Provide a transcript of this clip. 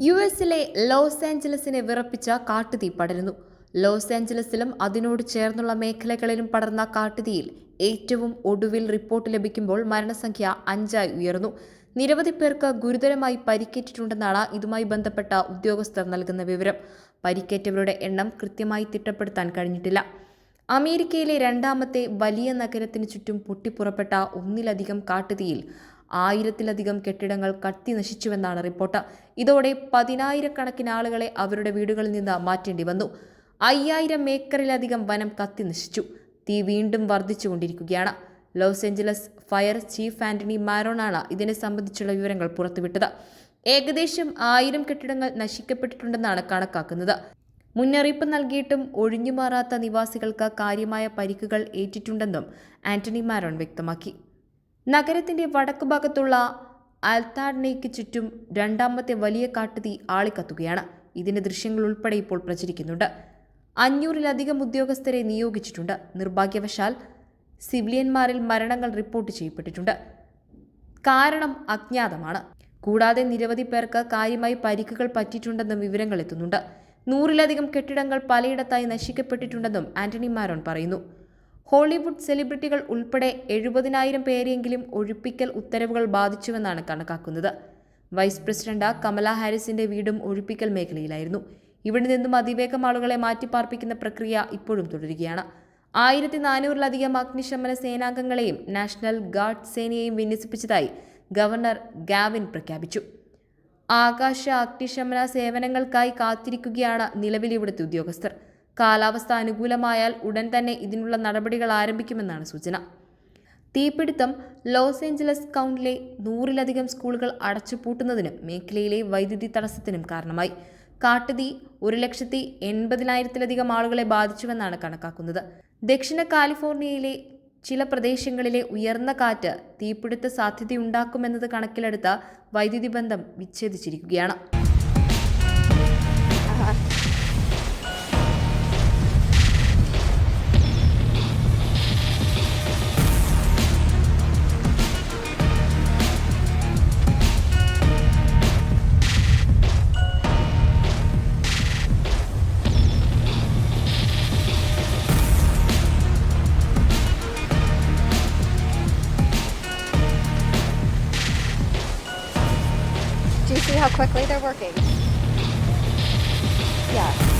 U എസിലെ loss ആഞ്ചലസിനെ വിറപ്പിച്ച കാട്ടുതീ പടരുന്നു. Loss ആഞ്ചലസിലും അതിനോട് ചേർന്നുള്ള മേഖലകളിലും പടർന്ന കാട്ടുതീയിൽ ഏറ്റവും ഒടുവിൽ റിപ്പോർട്ട് ലഭിക്കുമ്പോൾ മരണസംഖ്യ അഞ്ചായി ഉയർന്നു. നിരവധി പേർക്ക് ഗുരുതരമായി പരിക്കേറ്റിട്ടുണ്ടെന്നാണ് ഇതുമായി ബന്ധപ്പെട്ട ഉദ്യോഗസ്ഥർ നൽകുന്ന വിവരം. പരിക്കേറ്റവരുടെ എണ്ണം കൃത്യമായി തിട്ടപ്പെടുത്താൻ കഴിഞ്ഞിട്ടില്ല. അമേരിക്കയിലെ രണ്ടാമത്തെ വലിയ നഗരത്തിന് ചുറ്റും പൊട്ടിപ്പുറപ്പെട്ട ഒന്നിലധികം കാട്ടുതീയിൽ ആയിരത്തിലധികം കെട്ടിടങ്ങൾ കത്തി നശിച്ചുവെന്നാണ് റിപ്പോർട്ട്. ഇതോടെ പതിനായിരക്കണക്കിന് ആളുകളെ അവരുടെ വീടുകളിൽ നിന്ന് മാറ്റേണ്ടി വന്നു. അയ്യായിരം ഏക്കറിലധികം വനം കത്തി നശിച്ചു. തീ വീണ്ടും വർദ്ധിച്ചുകൊണ്ടിരിക്കുകയാണ്. Los Angeles fire chief Anthony മാരോണാണ് ഇതിനെ സംബന്ധിച്ചുള്ള വിവരങ്ങൾ പുറത്തുവിട്ടത്. ഏകദേശം ആയിരം കെട്ടിടങ്ങൾ നശിക്കപ്പെട്ടിട്ടുണ്ടെന്നാണ് കണക്കാക്കുന്നത്. മുന്നറിയിപ്പ് നൽകിയിട്ടും ഒഴിഞ്ഞുമാറാത്ത നിവാസികൾക്ക് കാര്യമായ പരിക്കുകൾ ഏറ്റിട്ടുണ്ടെന്നും ആന്റണി മാരോൺ വ്യക്തമാക്കി. നഗരത്തിന്റെ വടക്കു ഭാഗത്തുള്ള ആൽത്താഡ്നയ്ക്ക് ചുറ്റും രണ്ടാമത്തെ വലിയ കാട്ടുതീ ആളിക്കത്തുകയാണ്. ഇതിന്റെ ദൃശ്യങ്ങൾ ഉൾപ്പെടെ ഇപ്പോൾ പ്രചരിക്കുന്നുണ്ട്. അഞ്ഞൂറിലധികം ഉദ്യോഗസ്ഥരെ നിയോഗിച്ചിട്ടുണ്ട്. നിർഭാഗ്യവശാൽ സിവിലിയന്മാരിൽ മരണങ്ങൾ റിപ്പോർട്ട് ചെയ്യപ്പെട്ടിട്ടുണ്ട്. കാരണം അജ്ഞാതമാണ്. കൂടാതെ നിരവധി പേർക്ക് കാര്യമായി പരിക്കുകൾ പറ്റിയിട്ടുണ്ടെന്നും വിവരങ്ങൾ എത്തുന്നുണ്ട്. നൂറിലധികം കെട്ടിടങ്ങൾ പലയിടത്തായി നശിക്കപ്പെട്ടിട്ടുണ്ടെന്നും ആന്റണി മാരോൺ പറയുന്നു. ഹോളിവുഡ് സെലിബ്രിറ്റികൾ ഉൾപ്പെടെ എഴുപതിനായിരം പേരെങ്കിലും ഒഴിപ്പിക്കൽ ഉത്തരവുകൾ ബാധിച്ചുവെന്നാണ് കണക്കാക്കുന്നത്. വൈസ് പ്രസിഡന്റ് കമല ഹാരിസിന്റെ വീടും ഒഴിപ്പിക്കൽ മേഖലയിലായിരുന്നു. ഇവിടെ നിന്നും അതിവേഗം ആളുകളെ മാറ്റിപ്പാർപ്പിക്കുന്ന പ്രക്രിയ ഇപ്പോഴും തുടരുകയാണ്. ആയിരത്തി നാനൂറിലധികം അഗ്നിശമന സേനാംഗങ്ങളെയും നാഷണൽ ഗാർഡ് സേനയെയും വിന്യസിപ്പിച്ചതായി ഗവർണർ ഗാവിൻ പ്രഖ്യാപിച്ചു. ആകാശ അഗ്നിശമന സേവനങ്ങൾക്കായി കാത്തിരിക്കുകയാണ് നിലവിൽ ഇവിടുത്തെ ഉദ്യോഗസ്ഥർ. കാലാവസ്ഥ അനുകൂലമായാൽ ഉടൻ തന്നെ ഇതിനുള്ള നടപടികൾ ആരംഭിക്കുമെന്നാണ് സൂചന. തീപിടുത്തം ലോസ് ഏഞ്ചലസ് കൗണ്ടിലെ നൂറിലധികം സ്കൂളുകൾ അടച്ചുപൂട്ടുന്നതിനും മേഖലയിലെ വൈദ്യുതി തടസ്സത്തിനും കാരണമായി. കാട്ടുതീ ഒരു ലക്ഷത്തി എൺപതിനായിരത്തിലധികം ആളുകളെ ബാധിച്ചുവെന്നാണ് കണക്കാക്കുന്നത്. ദക്ഷിണ കാലിഫോർണിയയിലെ ചില പ്രദേശങ്ങളിലെ ഉയർന്ന കാറ്റ് തീപിടുത്ത സാധ്യതയുണ്ടാക്കുമെന്നത് കണക്കിലെടുത്ത വൈദ്യുതി ബന്ധം വിച്ഛേദിച്ചിരിക്കുകയാണ്. See how quickly they're working? Yeah.